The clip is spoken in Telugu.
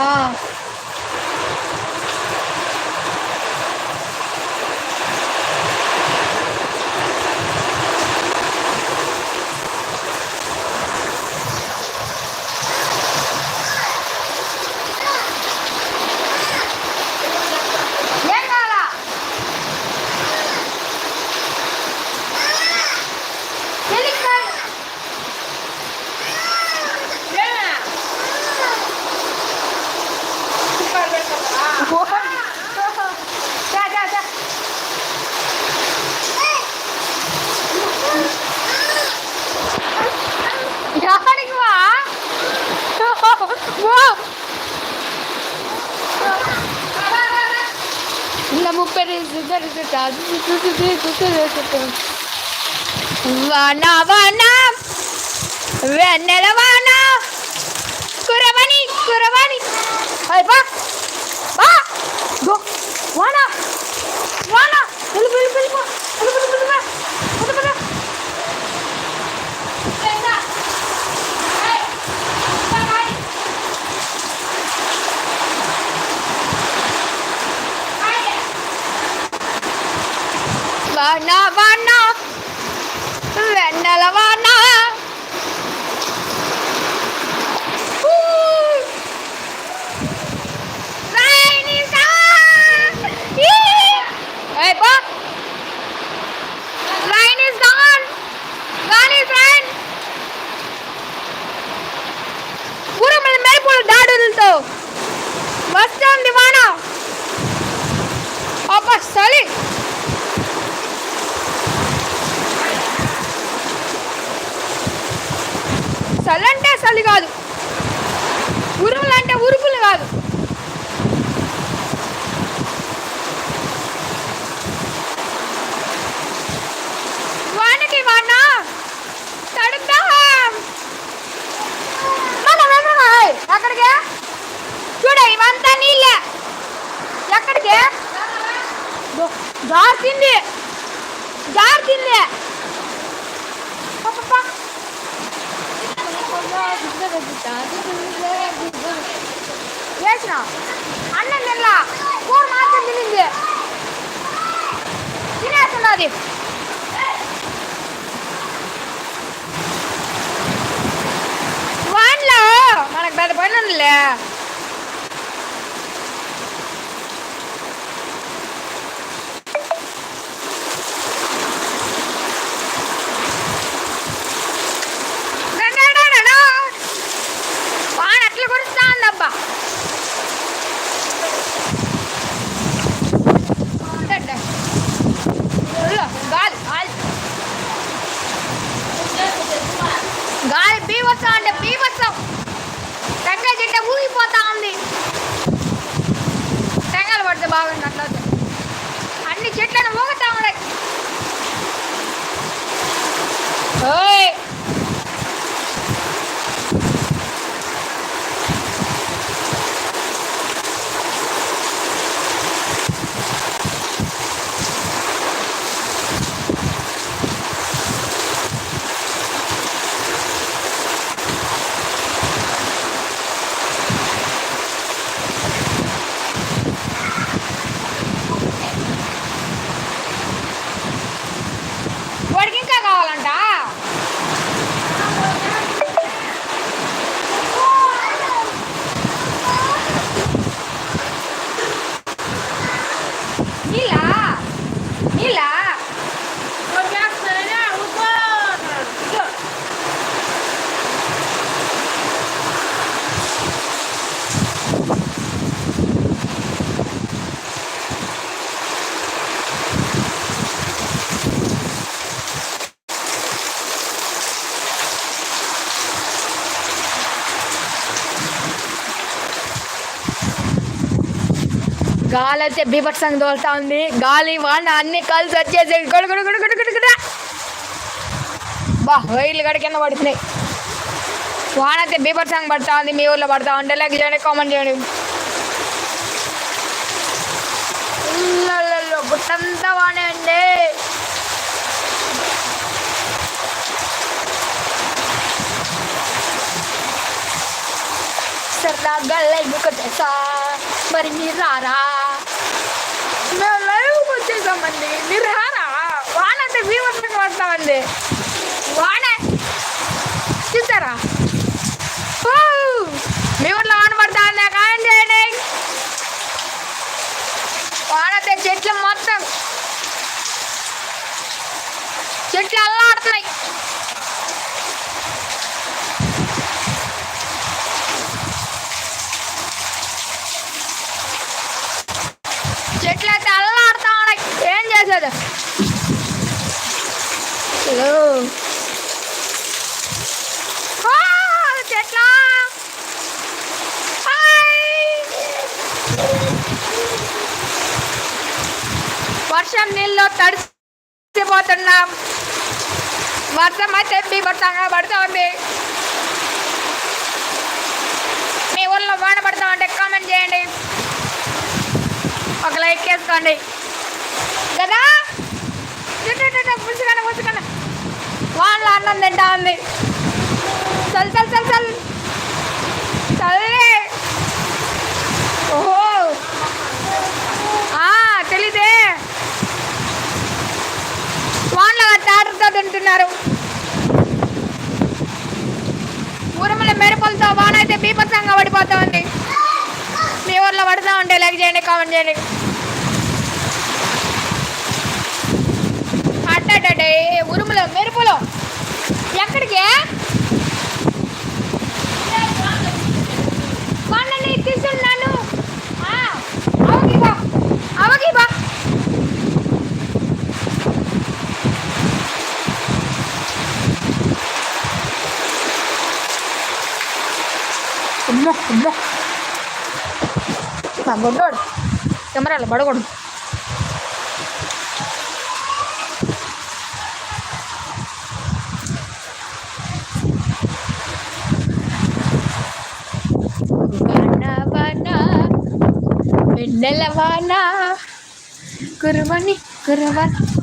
啊。వానా వానా వెన్నెల వానా. కురవని కురవని. అయ్ బా బా. గో వానా వానా. పిలు పిలు పిలు పిలు పో. పిలు పిలు. ఏంటా? ఏయ్, బా, బాయ్. బాయ్. వానా చలి అంటే చలి కాదు. ஏசுனா அண்ணன் நல்லா. ஒரு மாதம் திணிந்து தினா சொன்னாது வான்ல. உனக்கு அது பண்ணணும் இல்லை టెంకాయ చెట్టు ఊగిపోతా ఉంది. టెంకాయలు పడితే బాగుంది అట్లా అన్ని చెట్లను ఊగుతా ఉన్నాయి. గాలి అయితే బీభత్సంగా తోలుతా ఉంది గాలి వాన అన్ని కలిసి వచ్చేసి గడు గడు గడు గడు బా వైర్లు గడి కింద పడుతున్నాయి. వాన అయితే బీభత్సంగా పడతా ఉంది మీ ఊర్లో పడతా ఉంటే లైక్ చేయండి కామెంట్ చేయండి. గుట్టంతా వానే అండి. సరదాగా లైవ్ కొట్టేసా. మరి మీరు రారా? మేము లైవ్కి వచ్చేసామండి. మీరు రారా? వాన మీ బీభత్సంగా పడతామండి వాన చూసారా? మీ ఊర్లో వాన పడతా ఉంది కాయం చేయండి. వానతే చెట్లు మొత్తం. చెట్లు అల్లాడుతున్నాయి చెట్లు అయితే అల్లాడుతా ఉన్నాయి ఏం చేసేది ఓ. ఆ, చెట్లా హాయ్. వర్షం నీళ్ళు తడిసిపోతున్నాం. వర్షం అయితే బీభత్సంగా పడుతూ ఉంది మీ ఊళ్ళో వాన పడతా ఉంటే కామెంట్ చేయండి. ఒక లైక్ వేసుకోండి. కదా పులుసుకన్నా పులుసుకన్నా వాళ్ళ అన్నం తింటా ఉంది. చల్ చల్ చల్ చల్. తాటర్తో ఊరముల మెరుపులతో వాన అయితే బీభత్సంగా పడిపోతా ఉంది మీ ఊర్లో పడుతూ ఉంటే లైక్ చేయండి కామెంట్ చేయండి. అట్టడే ఉరుములో మెరుపులో ఎక్కడికి? వాళ్ళని తీసున్నాను మా బొడ్డోడు కెమెరాలో పడకూడదు వాన వాన వెన్నెల వాన కురవని కురవని